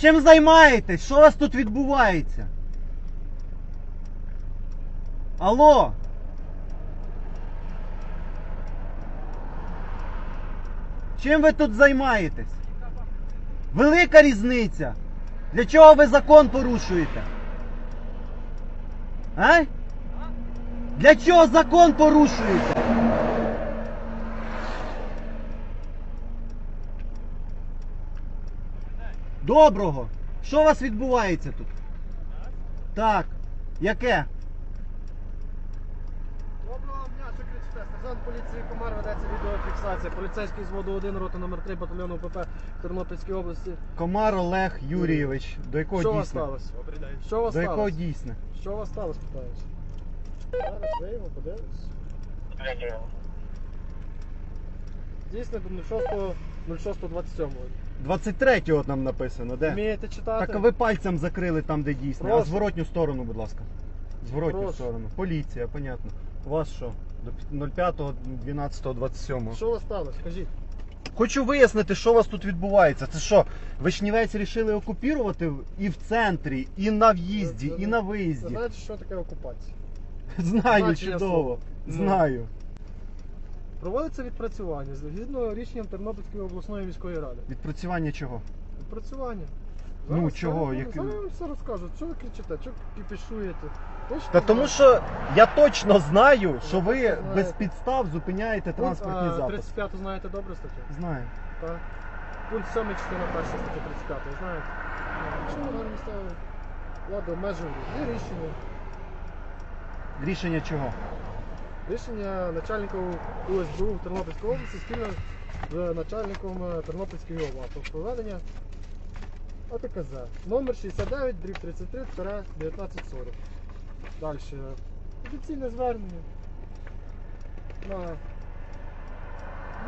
Чим займаєтесь? Що у вас тут відбувається? Алло? Чим ви тут займаєтесь? Велика різниця. Для чого ви закон порушуєте? А? Для чого закон порушуєте? Доброго. Що у вас відбувається тут? Так. Яке? Доброго дня, що кричите? Сержант поліції Комар ведеться відеофіксація. Поліцейський з воду 1, рота номер 3 батальйону ПП Тернопільській області. Комар Олег Юрійович. До якого Що у вас дійсно? сталося? Що у вас До якого сталося? дійсно? Що у вас сталося, питаюся? Зараз виявимо, подивимось. Дійсно, до 06 06.27. 23 от нам написано, де? Вмієте читати? Так а ви пальцем закрили там, де дійсно. А Прошу. зворотню сторону, будь ласка. Зворотню Прошу. сторону. Поліція, понятно. У вас що? До 05, 12, 27. Що у вас сталося? Скажіть. Хочу вияснити, що у вас тут відбувається. Це що, Вишнівець рішили окупірувати і в центрі, і на в'їзді, і на Ви виїзді. знаєте, що таке окупація? Знаю Значення чудово. слова. Ну. Знаю. Проводиться відпрацювання згідно рішенням Тернопільської обласної міської ради. Відпрацювання чого? Відпрацювання. Ну, чого? я- Як- Зараз вам все розкажу. Чого ви кричите? Чого кіпішуєте? Хочете Та тому що я точно знаю, що ви без підстав зупиняєте транспортні Пункт, а, записи. 35 знаєте добре статтю? Знаю. Так. Пункт 7 частина 1 статті 35, знаєте? Якщо орган місцевої влади обмежує, є рішення. Рішення чого? Рішення начальника УСБУ в Тернопільській області спільно з начальником е, Тернопільської про проведення АТКЗ. Номер 69, дріб 33, 1940. Далі. Офіційне звернення. На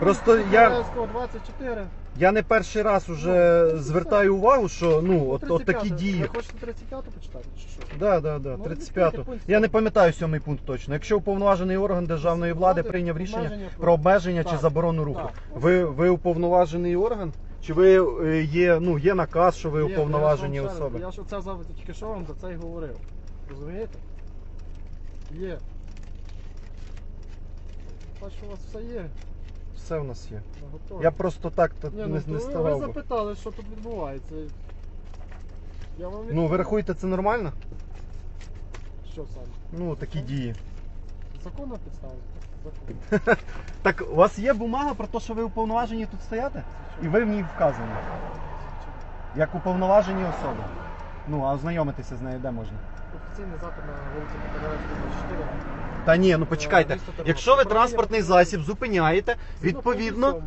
Просто я- 24. Я не перший раз уже звертаю увагу, що ну от, от такі 35. дії. Ви хочете 35 почитати чи що? Да, да, да, Ну, 35. відкрийте пункт Я не пам'ятаю сьомий пункт точно. Якщо уповноважений орган державної влади прийняв рішення обмеження про обмеження чи Так, заборону руху, так. ви, ви уповноважений орган? Чи ви е, є, ну, є наказ, що ви Є, уповноважені я ж вам ще раз- особи? Я ж оце завжди тільки що вам за це й говорив. Розумієте? Є. Бачу, у вас все є. Все в нас є. на готові. Я просто так тут Ні, не, ну, не то ви, ставав. ви би. запитали, що тут відбувається. Я вам Ну, ви рахуєте це нормально? Що саме? Ну, такі дії. Законна підстава? Закон. Так, у вас є бумага про те, що ви уповноважені тут стояти? І ви в ній вказані. Як уповноважені особи. Ну, а ознайомитися з нею де можна? Офіційний запит на вулиці Покаральської 24. Та ні, ну почекайте. Якщо ви транспортний засіб зупиняєте, відповідно,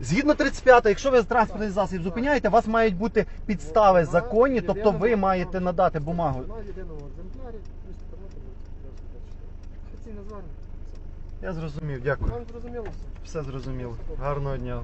Згідно пункту сьомого, 35, якщо ви транспортний засіб зупиняєте, у вас мають бути підстави законні, тобто ви маєте надати бумагу. На єдиному екземплярі місто Тернопіль, вулиця Покаральської 24. Офіційне звернення. Я зрозумів, дякую. Вам зрозуміло все? Все зрозуміло. Гарного дня.